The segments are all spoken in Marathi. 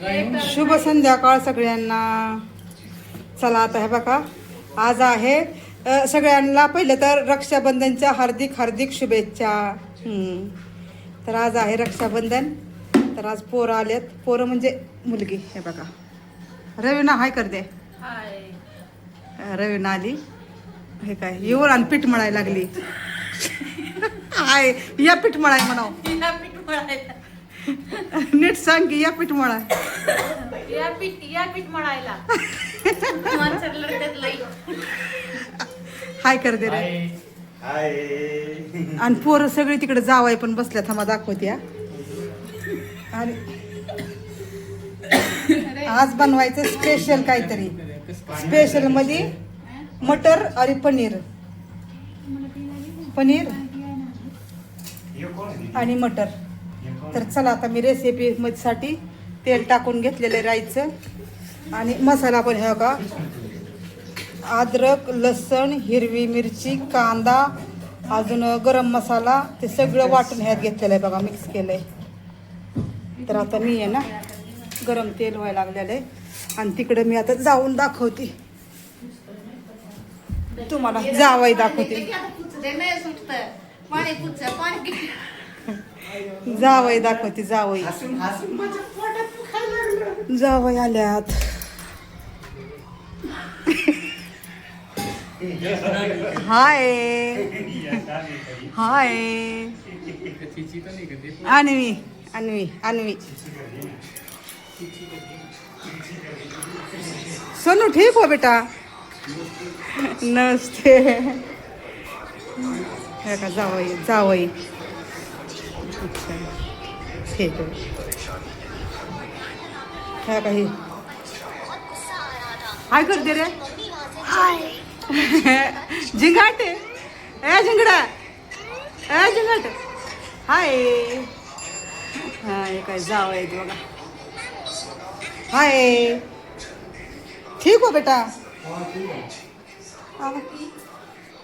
शुभ संध्याकाळ सगळ्यांना. चला आता हे बघा. आज आहे सगळ्यांना पहिलं तर रक्षाबंधनच्या हार्दिक हार्दिक शुभेच्छा. तर आज आहे रक्षाबंधन. तर आज पोरं आलेत. पोरं म्हणजे मुलगी. हे बघा. रवीना हाय कर दे. रवीना आली. हे काय? येऊन आणि पीठ मळायला लागली. हाय. या पीठ मळाय म्हणाव. नीट सांग की या पीठ मळाय. या पीठ या पीठ मळायला. हाय कर दे रे. आणि पोरं सगळी तिकडे जावाय पण बसल्या थांबा दाखवत्या आणि आज बनवायचं स्पेशल काहीतरी. स्पेशलमध्ये मटर आणि पनीर. पनीर आणि मटर. तर चला आता मी रेसिपी तेल टाकून घेतलेलं राईचं. आणि मसाला पण हे का अद्रक लसण हिरवी मिरची कांदा अजून गरम मसाला ते सगळं वाटून ह्यात घेतलेलं आहे बघा मिक्स केलं आहे तर आता मी आहे ना गरम तेल व्हायला लागलेलं आहे. आणि तिकडे मी आता जाऊन दाखवते. तुम्हाला जावाई दाखवते. जावई दाखवते जावई. जावई आल्यात. हाय. हाय. अन्वी अन्वी अन्वी. सोनू ठीक हो बेटा. नमस्ते. हे का जावई जावई. अच्छा। ठीक आहे काय काही? हाय करते रे। झिंगाट ए झिंगडा। ए झिंगाट। हाय। हा हे काय जाव आहे बघा। हाय। ठीक हो बेटा। हा.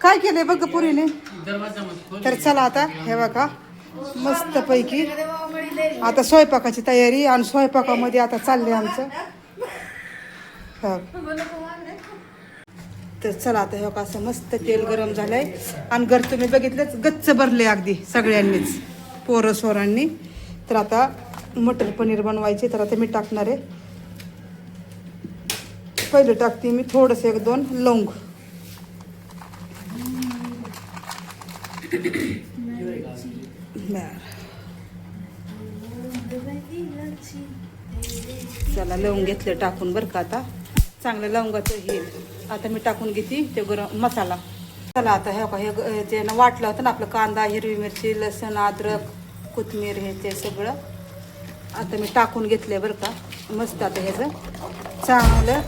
काय केलंय बघ पुरीने? तर चला आता हे बघा. मस्त पैकी आता स्वयंपाकाची तयारी आणि स्वयंपाकामध्ये आता चाललंय आमचं. हा. तर चला आता हे असं मस्त तेल गरम झालंय. आणि घर तुम्ही बघितलंच गच्च भरले अगदी सगळ्यांनीच पोरं सोरांनी. तर आता मटर पनीर बनवायचे तर आता मी टाकणार आहे. पहिले टाकते मी थोडंसं एक दोन लवंग. बरं. चला लवंग घेतलं टाकून बरं का आता. चांगलं लवंगाचं हे. आता मी टाकून घेते ते गरम मसाला. चला आता हे का हे ते ना वाटलं होतं ना आपलं कांदा हिरवी मिरची लसण अद्रक कोथमीर हे ते सगळं आता मी टाकून घेतलंय बरं का. मस्त आता ह्याचं. चांगलं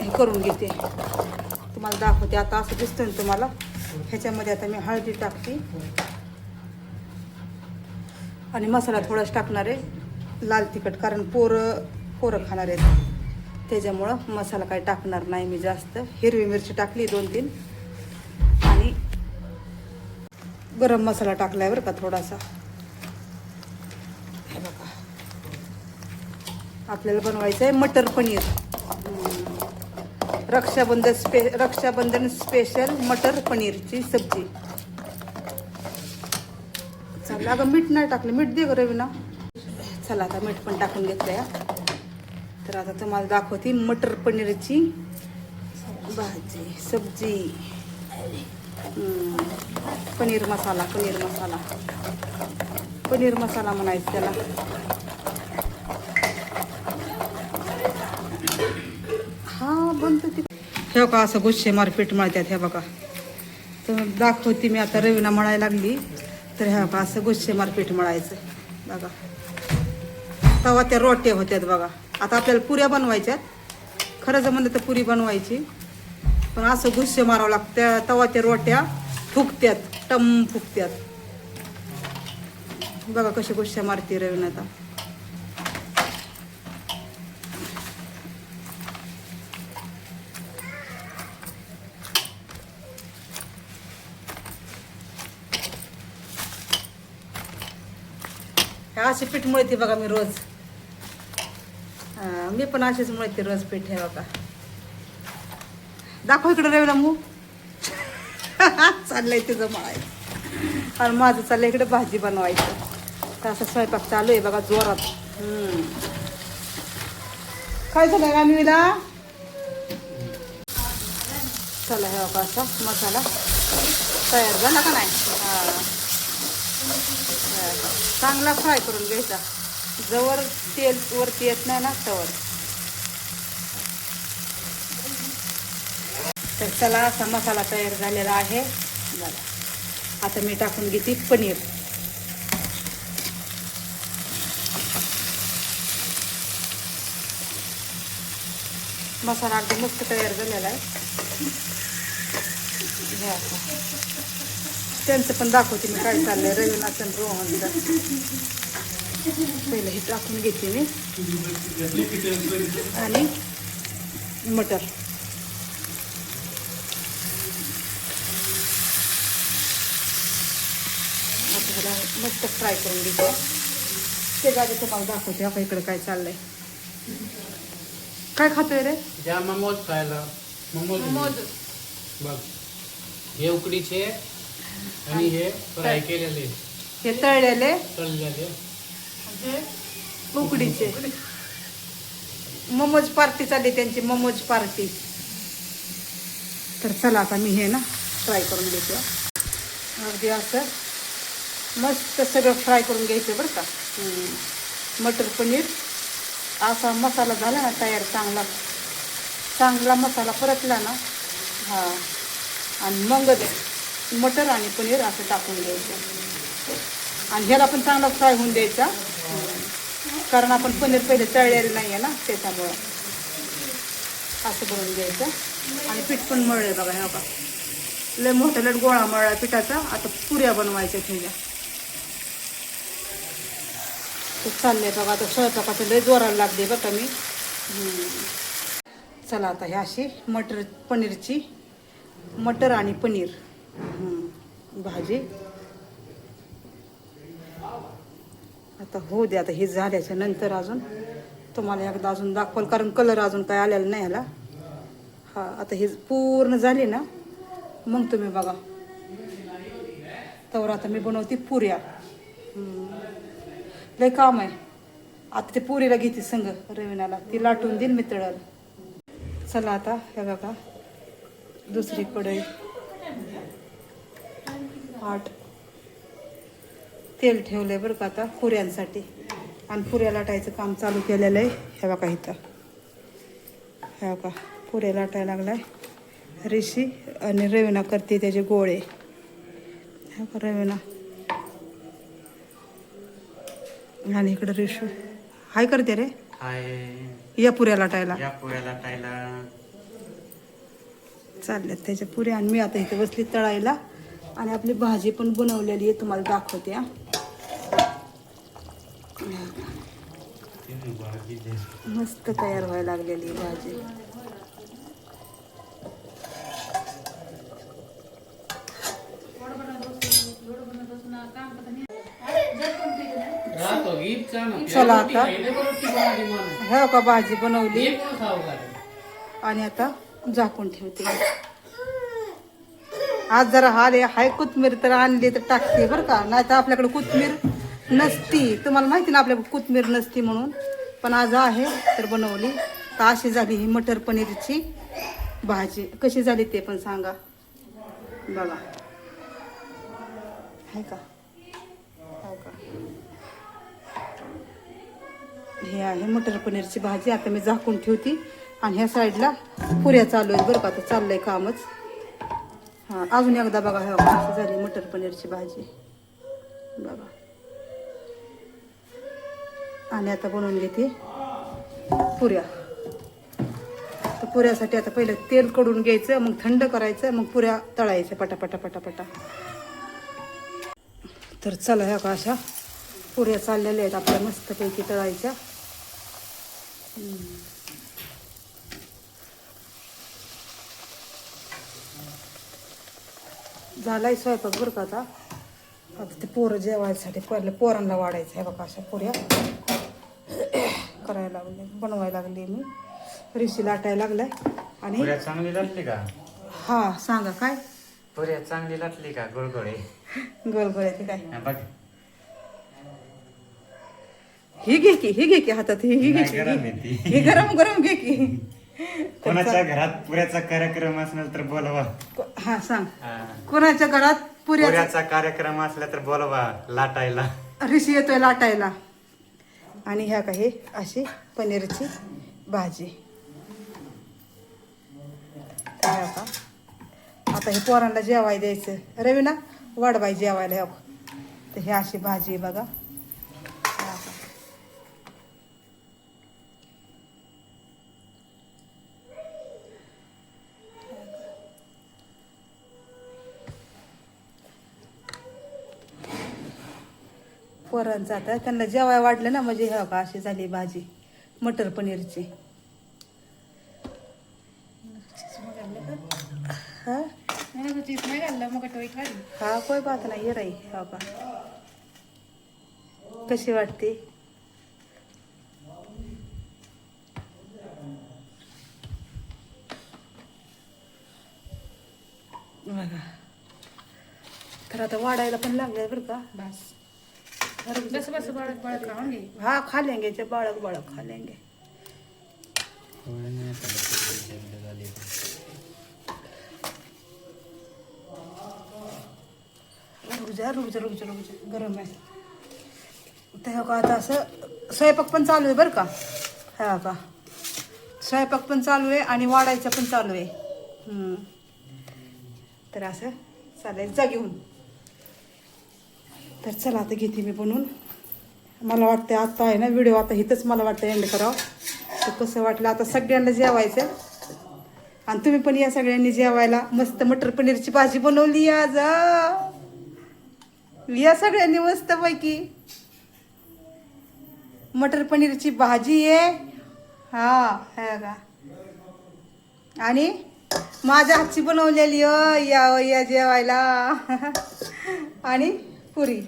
हे करून घेते. तुम्हाला दाखवते. आता असं दिसतं ना तुम्हाला. ह्याच्यामध्ये आता मी हळदी टाकते. आणि मसाला थोडाच टाकणार आहे. लाल तिखट कारण पोरं पोरं खाणार आहेत. त्याच्यामुळं मसाला काही टाकणार नाही मी जास्त. हिरवी मिरची टाकली दोन तीन. आणि गरम मसाला टाकला आहे बरं का थोडासा. हे बघा. आपल्याला बनवायचं आहे मटर पनीर. रक्षाबंधन स्पे रक्षाबंधन स्पेशल मटर पनीरची सब्जी. चला अगं मीठ नाही टाकलं. मीठ दे गं रवीना. चला आता मीठ पण टाकून घेतलं या तर आता तुम्हाला दाखवते मटर पनीरची भाजी सब्जी. पनीर मसाला पनीर मसाला. पनीर मसाला म्हणायचं त्याला. हा बनतो ती. हे का असं गुस्से मारपीट मळतात हे बघा. तर दाखवते मी आता रवीना म्हणायला लागली. तर ह्या बघा असं गुच्छे मारपीठ मळायचं. बघा. तवा त्या रोट्या होत्यात बघा. आता आपल्याला पुऱ्या बनवायच्यात खरं जर म्हणलं तर पुरी बनवायची. पण असं गुस्से मारावं लागतं. तवा त्या रोट्या फुकत्यात टम फुकत्यात बघा कशी गुस्से मारते रवीन आता. अशी पीठ मळते बघा मी रोज. मी पण अशीच मिळते रोज पीठ ठेवा का दाखव इकडे रवीला मू चाललंय तिचं मळायचं. आणि माझं चाललंय इकडे भाजी बनवायचं. तर असं स्वयंपाक चालू आहे बघा जोरात. काय झालं रामवीला चला हे बघा असा मसाला तयार झाला का नाही? हा. चांगला फ्राय करून घ्यायचा. जवळ तेल वरती येत नाही ना तवर. तर चला असा मसाला तयार झालेला आहे. बघा आता मी टाकून घेते पनीर. मसाला अगदी मस्त तयार झालेला आहे. हे त्यांचं पण दाखवते मी काय चाललंय. रविनाथ आणि रोहनचं पहिलं हे टाकून घेते मी. आणि मटर. आता ह्याला मस्त फ्राय करून घेते. ते गाडी तुम्हाला दाखवते. आता इकडे काय चाललंय. काय खातोय रे? ज्या ममोज खायला. ममोज मोज बघ. हे उकडीचे आणि हे फ्राय केलेले. हे तळलेले. तळलेले. उकडीचे. मोमोज पार्टी चालली त्यांची मोमोज पार्टी. तर चला आता मी हे ना फ्राय करून घेते. अगदी असं मस्त सगळं फ्राय करून घ्यायचं बरं का. मटर पनीर. असा मसाला झाला ना तयार चांगला. चांगला मसाला परतला ना. हा. आणि मगच मटर आणि पनीर असं टाकून द्यायचं. आणि ह्याला पण चांगला फ्राय होऊन द्यायचा. कारण आपण पनीर पहिले तळलेलं नाही आहे ना त्याच्यामुळं. असं बनवून द्यायचं. आणि पीठ पण मळलं बघा हे बघा. लय मोठा लट गोळा मळला पिठाचा. आता पुऱ्या बनवायच्या त्याच्या तर चालले बघा आता स्वयंपाकाचं लय जोराला लागते बघा मी. चला आता ही अशी मटर पनीरची. मटर आणि पनीर. भाजी. आता होऊ दे आता हे झाल्याच्यानंतर अजून तुम्हाला एकदा अजून दाखवाल कारण कलर अजून काय आलेला नाही ह्याला. हा आता हे पूर्ण झाले ना मग तुम्ही बघा. तर आता मी बनवते पुऱ्या. लय काम आहे. आता ते पुरीला घेते संग रवीनाला. ती लाटून देईन मी तळल. चला आता हे बघा. दुसरी कढई आठ तेल ठेवलंय बरं का आता पुऱ्यांसाठी. आणि पुऱ्या लाटायचं काम चालू केलेलं आहे. हे बघा इथं. हे बघा पुऱ्या लाटायला लागलाय. ऋषी आणि रविना करते त्याचे गोळे. हे बघा रविना. आणि इकडं ऋषू. हाय करते रे. हाय. या पुऱ्या लाटायला. चालल्यात त्याच्या पुऱ्या आणि मी आता इथे बसली तळायला. आणि आपली भाजी पण बनवलेली आहे तुम्हाला दाखवते मस्त तयार व्हायला लागलेली आहे भाजी. चला आता. हो का भाजी बनवली. आणि आता झाकून ठेवते. आज जरा हाले हाय कोथमीर तर आणली तर टाकते बरं का. नाही तर आपल्याकडे कोथमीर नसती. तुम्हाला माहिती ना आपल्याकडे कोथमीर नसती म्हणून. पण आज आहे तर बनवली. तर अशी झाली ही मटर पनीरची भाजी. कशी झाली ते पण सांगा. बघा. आहे का? का? हे आहे मटर पनीरची भाजी. आता मी झाकून ठेवते. आणि ह्या साईडला पुऱ्या चालू आहेत बरं का. आता चाललंय कामच. हां अजून एकदा बघा हे अशी झाली मटर पनीरची भाजी. बघा. आणि आता बनवून घेते पुऱ्या. तर पुऱ्यासाठी आता पहिलं तेल कडून घ्यायचं मग थंड करायचं मग पुऱ्या तळायच्या पटापटा पटापटा तर चला ह्या का अशा पुऱ्या चाललेल्या आहेत आपल्या मस्तपैकी तळायच्या. झालाय स्वयंपाक बरं का आता? आता ते पोरं जेवायसाठी पहिलं पोरांना वाढायचं आहे बघा अशा पुऱ्या. करायला लागले बनवायला लागले मी. रिशी लाटायला लागलाय. आणि पुऱ्या चांगली लाटली का? हा सांगा काय? पुऱ्या चांगली लाटली का? गुळगुळे गोलगोळ्याचे काय? हा, बघ. ही घे की ही घे की हातात ही ही घे नाही, की. गरम आहे ती. ही गरम गरम घे की. कोणाच्या घरात पुऱ्याचा कार्यक्रम असेल तर बोलवा. हा सांग. कोणाच्या घरात पुऱ्या पुऱ्याचा कार्यक्रम असला तर बोलवा लाटायला. रिशी येतोय लाटायला. आणि ह्या काही अशी पनीरची भाजी. काय आता? आता हे पोरांना जेवाय द्यायचं. रवी ना वाढवाय जेवायला तर ही अशी भाजी बघा. पोरांचं आता त्यांना जेवाय वाढलं ना म्हणजे ह्या का अशी झाली भाजी मटर पनीरची. हा? घाललं मग हा कोई बात नाही ये राई हा का कशी वाटते? बघा. तर आता वाढायला पण लागलंय बरं का? बस. बस बस बळत बळत खाओगे हाँ खा लेंगे जब बालक बालक खा लेंगे. रुक जा रुक जा रुक जा रुक जा. गरम आहे. त्या हो का आता असं स्वयंपाक पण चालू आहे बरं का? हा का? स्वयंपाक पण चालू आहे आणि वाढायचं पण चालू आहे. तर असं चालेल जा घेऊन. तर चला आता घेते मी बनवून. मला वाटतं आता आहे ना व्हिडिओ आता इथंच मला वाटतं एंड करावं. तर कसं वाटलं आता सगळ्यांना जेवायचं आणि तुम्ही पण या सगळ्यांनी जेवायला. मस्त मटर पनीरची भाजी बनवली आज या सगळ्यांनी मस्त पैकी मटर पनीरची भाजी आहे. हा है का आणि माझ्या हातची बनवलेली अ या या जेवायला. आणि पुरी.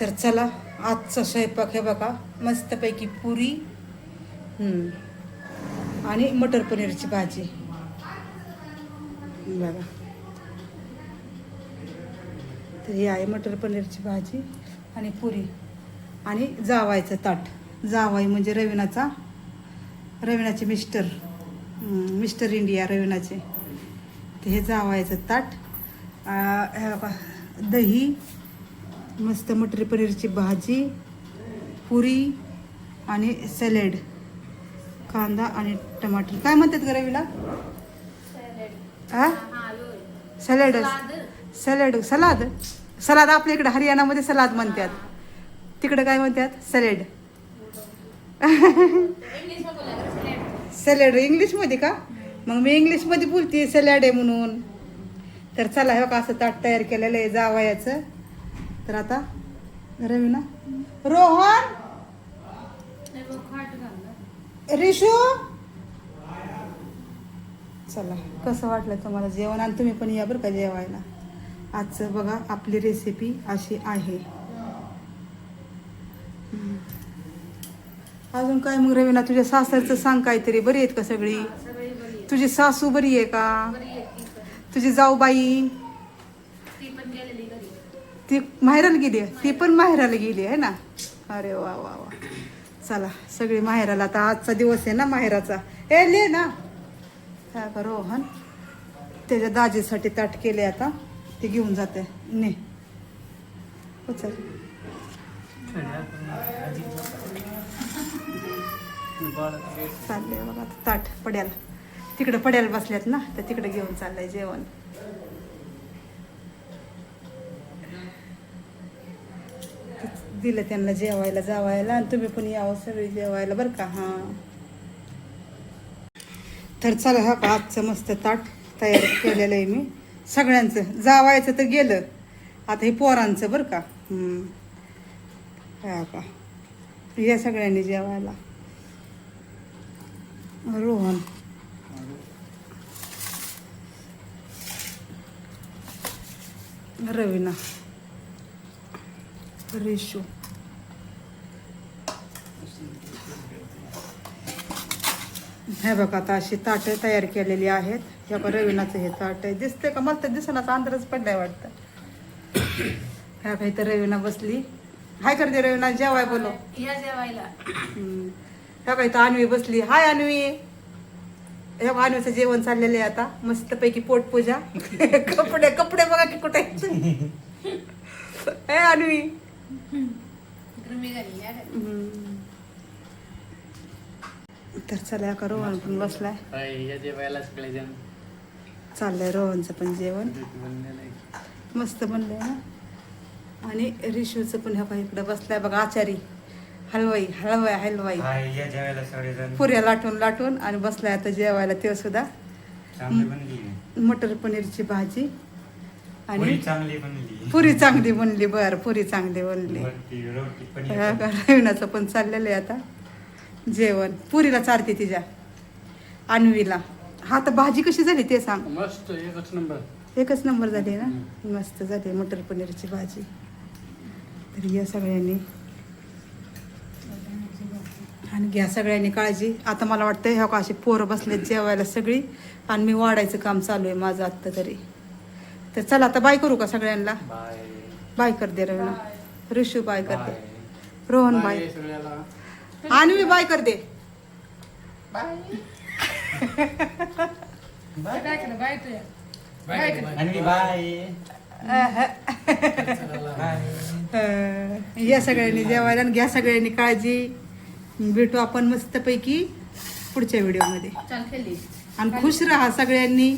तर चला आजचा स्वयंपाक हे बघा मस्तपैकी पुरी आणि मटर पनीरची भाजी. बघा. तर ही आहे मटर पनीरची भाजी आणि पुरी. आणि जावायचं ताट. जावाई म्हणजे रवीनाचा रवीनाचे मिस्टर मिस्टर इंडिया रवीनाचे. तर हे जावायचं ताट. दही मस्त मटर पनीरची भाजी पुरी आणि सॅलेड कांदा आणि टमाटर. काय म्हणतात ग रवीला? हा सॅलेड. सॅलेड. सलाद. सलाद आपल्या इकडे हरियाणामध्ये सलाद म्हणतात. तिकडे काय म्हणतात? सॅलेड. सॅलेड. इंग्लिशमध्ये का? मग मी इंग्लिशमध्ये बोलते सॅलॅड आहे म्हणून. तर चला हे का असं ताट तयार केलेलं आहे जावयाचं. तर आता रवी ना रोहन! रिशू! चला कसं वाटलं तुम्हाला जेवण? आणि तुम्ही पण या बरं का जेवायला. आजचं बघा आपली रेसिपी अशी आहे. अजून काय मग रवीना तुझ्या सासरचं सांग काहीतरी. बरी आहेत का सगळी? तुझी सासू बरी आहे का? तुझी जाऊबाई ती माहेराला गेली आहे? ती पण माहेराला गेली आहे ना? अरे वा वा वा. चला सगळी माहेराला आता आजचा दिवस आहे ना माहेराचा? ए ले ना. काय का रोहन त्याच्या दाजीसाठी ताट केले आता. ते घेऊन जाते. ने. उचल चाललंय बघा आता ताट पड्याला. तिकडं पड्याला बसल्यात ना तर तिकडे घेऊन चाललंय जेवण. दिलं त्यांना जेवायला जावायला आणि तुम्ही पण यावं सगळी जेवायला बरं का? हां. तर चला हा का आजचं मस्त ताट तयार केलेलं आहे मी. सगळ्यांचं जावायचं तर गेलं. आता हे पोरांचं बरं का? हा का या सगळ्यांनी जेवायला. रोहन. रवीना रेशू हे बघा आता अशी ताट तयार केलेली आहेत. हे बघा रवीनाचं हे ताट आहे. दिसते का? मस्त दिसण्याचा आंध्रच पडलाय वाटत. ह्या काही तर रवीना बसली. हाय करते रवीना जेवाय बोलो या जेवायला. ह्या काही तर अन्वी बसली. हाय अन्वी. हे अन्वीचं जेवण चाललेलं आहे आता. मस्तपैकी पोटपूजा. कपडे कपडे बघा की कुठे हे. हम्म. तर चला का रोहन पण बसलाय. चाललंय रोहनचं पण जेवण. मस्त बनलंय ना. आणि रिशूचं पण ह्या इकडं बसलाय बघा आचारी. हलवाई हलवाई हलवाई. हाय या जेवायला सगळेजण. पुऱ्या लाटून लाटून आणि बसलाय आता जेवायला ते सुद्धा. चांगली बनली. मटर पनीरची भाजी. पुरी आणि चांगली बनली. पुरी चांगली बनली बर पुरी चांगली बनली. वरती रोटी. रविनाचं पण चाललेलं आहे आता. जेवण. पुरीला चारते तिच्या. अन्वीला. हा तर भाजी कशी झाली ते सांग. मस्त एकच नंबर. एकच नंबर झाली ना? मस्त झाली मटर पनीरची भाजी. तर या सगळ्यांनी आणि घ्या सगळ्यांनी काळजी. आता मला वाटतं ह्या का अशी पोरं बसलेत जेवायला सगळी आणि मी वाढायचं काम चालू आहे माझं आत्ता तरी. तर चला आता बाय करू का सगळ्यांना? बाय. बाय कर दे रवीना ऋषू बाय कर बाय दे रोहन बाय आणि मी बाय. कर दे या सगळ्यांनी जेवायला आणि घ्या सगळ्यांनी काळजी. भेटू आपण मस्तपैकी पुढच्या व्हिडिओमध्ये. आणि खुश राहा सगळ्यांनी.